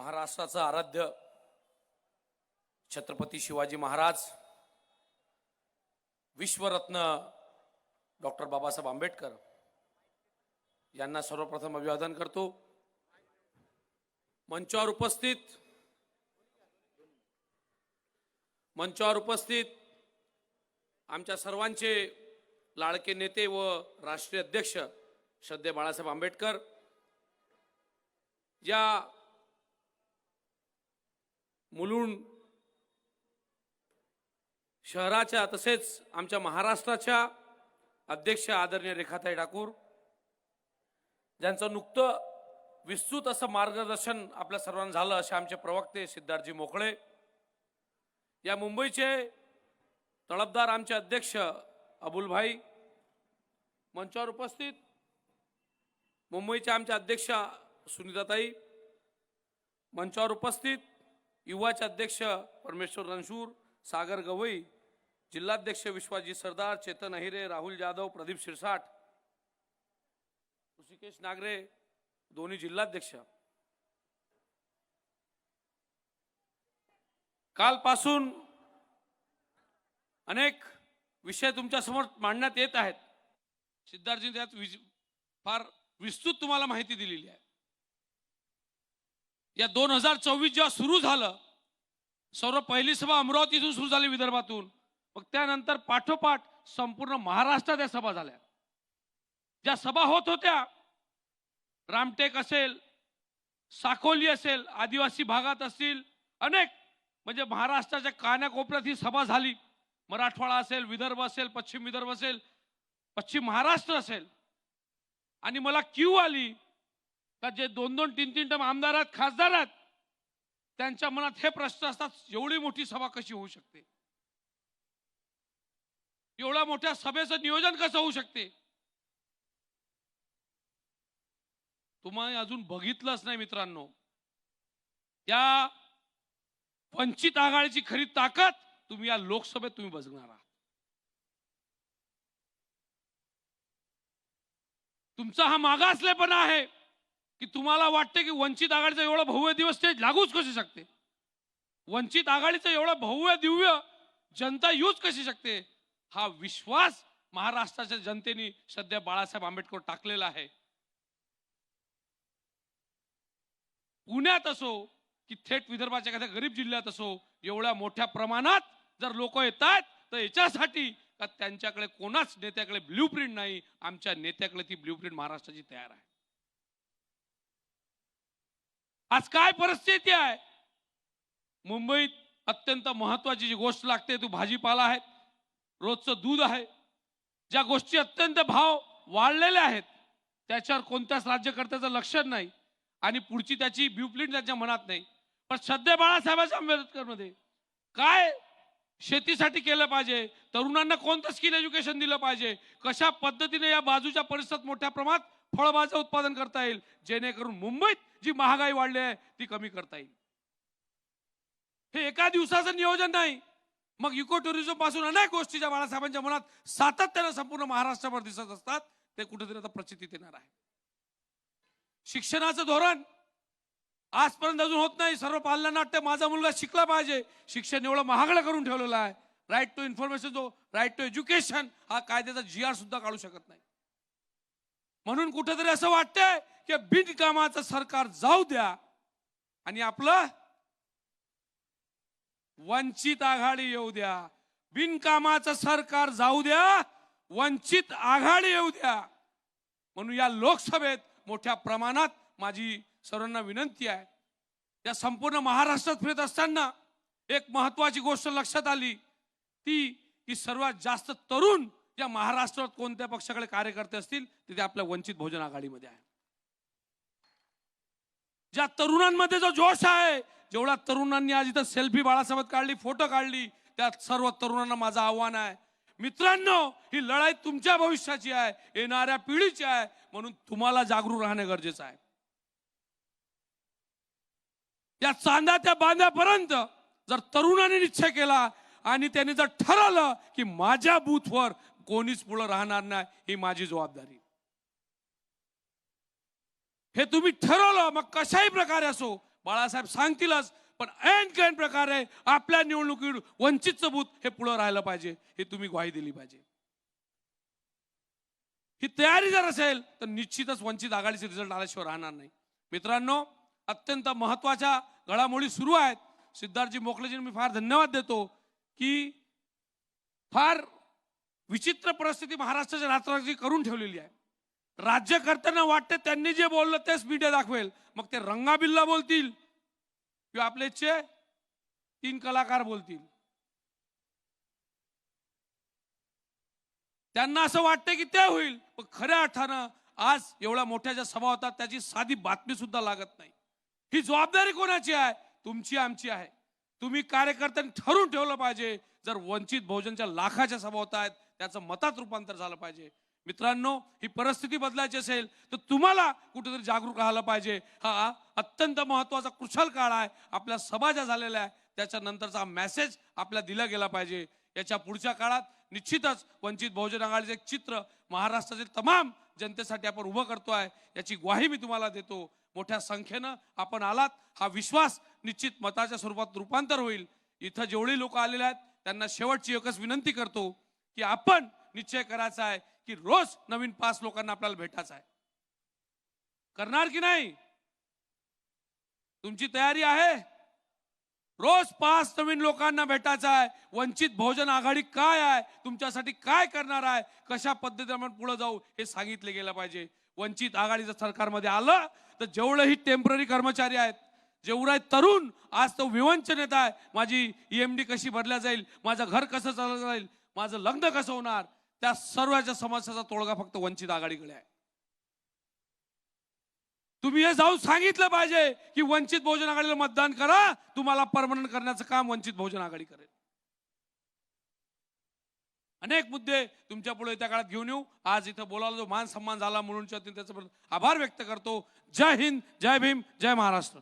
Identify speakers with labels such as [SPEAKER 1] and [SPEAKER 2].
[SPEAKER 1] महाराष्ट्राचं आराध्य छत्रपती शिवाजी महाराज विश्वरत्न डॉक्टर बाबासाहेब आंबेडकर यांना सर्वप्रथम अभिवादन करतो. मंचावर उपस्थित मंचावर उपस्थित आमच्या सर्वांचे लाडके नेते व राष्ट्रीय अध्यक्ष श्रद्धे बाळासाहेब आंबेडकर या मुलुंड शहराच्या तसेच आमच्या महाराष्ट्राच्या अध्यक्ष आदरणीय रेखाताई ठाकूर ज्यांचं नुकतं विस्तृत असं मार्गदर्शन आपल्या सर्वांना झालं असे आमचे प्रवक्ते सिद्धार्थजी मोकळे या मुंबईचे तळपदार आमचे अध्यक्ष अबुलभाई मंचावर उपस्थित मुंबईच्या आमच्या अध्यक्षा सुनीताताई मंचावर उपस्थित युवाचे अध्यक्ष परमेश्वर रणशूर सागर गवई जिल्हाध्यक्ष विश्वाजी सरदार चेतन अहिरे राहुल जाधव प्रदीप शिरसाट ऋषिकेश नागरे दोन्ही जिल्हाध्यक्ष. कालपासून अनेक विषय तुमच्यासमोर मांडण्यात येत आहेत. सिद्धार्थजी त्यात विज- फार विस्तृत तुम्हाला माहिती दिलेली आहे. या दोन हजार चोवीस जेव्हा सुरू झालं सर्व पहिली सभा अमरावतीतून सुरू झाली विदर्भातून. मग त्यानंतर पाठोपाठ संपूर्ण महाराष्ट्रात या सभा झाल्या. ज्या सभा होत होत्या रामटेक असेल साकोली असेल आदिवासी भागात असतील अनेक म्हणजे महाराष्ट्राच्या कानाकोपऱ्यात ही सभा झाली. मराठवाडा असेल विदर्भ असेल पश्चिम विदर्भ असेल पश्चिम महाराष्ट्र असेल. आणि मला क्यू आली का जे दोन दोन तीन तीन टर्म आमदार आहेत खासदार आहेत त्यांच्या मनात हे प्रश्न असतात एवढी मोठी सभा कशी होऊ शकते? एवढ्या मोठ्या सभेचं नियोजन कसं होऊ शकते? तुम्हाला अजून बघितलंच नाही मित्रांनो. या वंचित आघाडीची खरी ताकद तुम्ही या लोकसभेत तुम्ही बघणार आहात. तुमचा हा मागासलेपणा आहे. की तुम्हाला वाटते की वंचित आघाडीचा एवढा भव्य दिवस ते लागूच कशी शकते? वंचित आघाडीचं एवढं भव्य दिव्य जनता यूज कशी शकते? हा विश्वास महाराष्ट्राच्या जनतेने सध्या बाळासाहेब आंबेडकर टाकलेला आहे. पुण्यात असो की थेट विदर्भाच्या एखाद्या गरीब जिल्ह्यात असो एवढ्या मोठ्या प्रमाणात जर लोक येतात तर याच्यासाठी का त्यांच्याकडे कोणाच नेत्याकडे ब्ल्यू प्रिंट नाही? आमच्या नेत्याकडे ती ब्ल्यू प्रिंट महाराष्ट्राची तयार आहे. आज काय परिस्थिती आहे? मुंबईत अत्यंत महत्वाची जी गोष्ट लागते तो भाजीपाला आहे रोजचं दूध आहे. ज्या गोष्टी अत्यंत भाव वाढलेले आहेत त्याच्यावर कोणत्याच राज्यकर्त्याचं लक्ष नाही आणि पुढची त्याची ब्ल्यूप्रिंट त्याच्या मनात नाही. पण सध्या बाळासाहेबांच्या आंबेडकरमध्ये काय शेतीसाठी केलं पाहिजे. तरुणांना कोणतं स्किल एज्युकेशन दिलं पाहिजे? कशा पद्धतीने या बाजूच्या परिसरात मोठ्या प्रमाणात फळभाज्या उत्पादन करता येईल? जेणेकरून मुंबईत जी महागाई वाढली आहे ती कमी करता येईल. हे एका दिवसाचं नियोजन नाही. मग इको टुरिझमपासून अनेक गोष्टी ज्या बाळासाहेबांच्या मनात सातत्यानं संपूर्ण महाराष्ट्रावर दिसत असतात. ते कुठेतरी आता प्रचितीत येणार आहे. शिक्षणाचं धोरण आजपर्यंत अजून होत नाही. सर्व पालना वाटतं माझा मुलगा शिकला पाहिजे. शिक्षण एवढं महागडं करून ठेवलेलं आहे. राईट टू इन्फॉर्मेशन जो राईट टू एज्युकेशन हा कायद्याचा जी आर सुद्धा काढू शकत नाही. म्हणून कुठेतरी असं वाटतंय की बिनकामाचं सरकार जाऊ द्या आणि आपलं वंचित आघाडी येऊ द्या. बिनकामाचं सरकार जाऊ द्या वंचित आघाडी येऊ द्या. म्हणून या लोकसभेत मोठ्या प्रमाणात माझी सर्वांना विनंती आहे. त्या संपूर्ण महाराष्ट्रात फिरत असताना एक महत्वाची गोष्ट लक्षात आली. ती की सर्वात जास्त तरुण या महाराष्ट्रात कोणत्या पक्षाकडे कार्यकर्ते असतील तिथे आपल्या वंचित बहुजन आघाडीमध्ये आहे. ज्या तरुणांमध्ये जो जोश आहे जेवढ्या तरुणांनी आज इथं सेल्फी बाळासोबत काढली फोटो काढली त्यात सर्व तरुणांना माझं आव्हान आहे. मित्रांनो ही लढाई तुमच्या भविष्याची आहे येणाऱ्या पिढीची आहे म्हणून तुम्हाला जागरूक राहणे गरजेचं आहे. या चांदा त्या बांध्यापर्यंत जर तरुणाने निश्चय केला आणि त्यांनी जर ठरवलं की माझ्या बूथवर कोणीच पुढं राहणार नाही ही माझी जबाबदारी. हे तुम्ही ठरवलं मग कशाही प्रकारे असो बाळासाहेब सांगतीलच पण ऐन कैन प्रकारे आपल्या निवडणुकीत वंचितचं बूथ हे पुढं राहिलं पाहिजे हे तुम्ही ग्वाही दिली पाहिजे. ही तयारी जर असेल तर निश्चितच वंचित आघाडीचे रिझल्ट आल्याशिवाय राहणार नाही. मित्रांनो अत्यंत महत्त्वाच्या घडामोडी सुरू आहेत. सिद्धार्थजी मोकलेजींना मी फार धन्यवाद देतो की फार विचित्र परिस्थिती महाराष्ट्राच्या रात्राची करून ठेवलेली आहे. राज्यकर्त्यांना वाटते त्यांनी जे बोललं तेच मीडिया दाखवेल. मग ते रंगाबिल्ला बोलतील किंवा आपले चे तीन कलाकार बोलतील. त्यांना असं वाटतं की ते होईल. पण खऱ्या अर्थानं आज एवढ्या मोठ्या ज्या सभा होतात त्याची साधी बातमी सुद्धा लागत नाही. ही जबाबदारी कोणाची आहे? तुमची आमची आहे. तुम्ही कार्यकर्त्यांनी ठरवून ठेवलं पाहिजे. जर वंचित बहुजनच्या लाखाच्या सभा होत आहेत त्याचं मतात रूपांतर झालं पाहिजे. मित्रांनो ही परिस्थिती बदलायची असेल तर तुम्हाला कुठेतरी जागरूक राहिलं पाहिजे. हा अत्यंत महत्त्वाचा कुशल काळ आहे. आपल्या सभा ज्या झालेल्या आहे त्याच्यानंतरचा मेसेज आपल्याला दिला गेला पाहिजे. याच्या पुढच्या काळात निश्चितच वंचित बहुजन आघाडीचं एक चित्र महाराष्ट्रातील तमाम जनतेसाठी आपण उभं करतो आहे याची ग्वाही मी तुम्हाला देतो. मोठ्या संख्येनं आपण आलात. हा विश्वास निश्चित मताच्या स्वरूपात रूपांतर होईल. इथं जेवढे लोक आलेले आहेत त्यांना शेवटची एकच विनंती करतो की आपण निश्चय करायचा आहे की रोज नवीन पाच लोकांना आपल्याला भेटायचं आहे. करणार की नाही? तुमची तयारी आहे? रोज पाच नवीन लोकांना भेटायचं आहे. वंचित बहुजन आघाडी काय आहे? तुमच्यासाठी काय करणार आहे? कशा पद्धतीने आपण पुढे जाऊ हे सांगितले गेलं पाहिजे. वंचित आघाडीचं सरकारमध्ये आलं तर जेवढंही टेंपररी कर्मचारी आहेत जेवढा तरुण आज तो विवंचन येत आहे माझी ईएमडी कशी भरल्या जाईल माझं घर कसं चाललं जाईल माझं लग्न कसं होणार त्या सर्वाच्या समस्याचा तोडगा फक्त वंचित आघाडीकडे आहे. तुम्ही हे जाऊन सांगितलं पाहिजे की वंचित बहुजन आघाडीला मतदान करा तुम्हाला परमनंट करण्याचं काम वंचित बहुजन आघाडी करेल. अनेक मुद्दे तुमच्यापुढे त्या काळात घेऊन येऊ. आज इथं बोलायला जो मान सन्मान झाला म्हणून त्याचा आभार व्यक्त करतो. जय हिंद जय भीम जय महाराष्ट्र.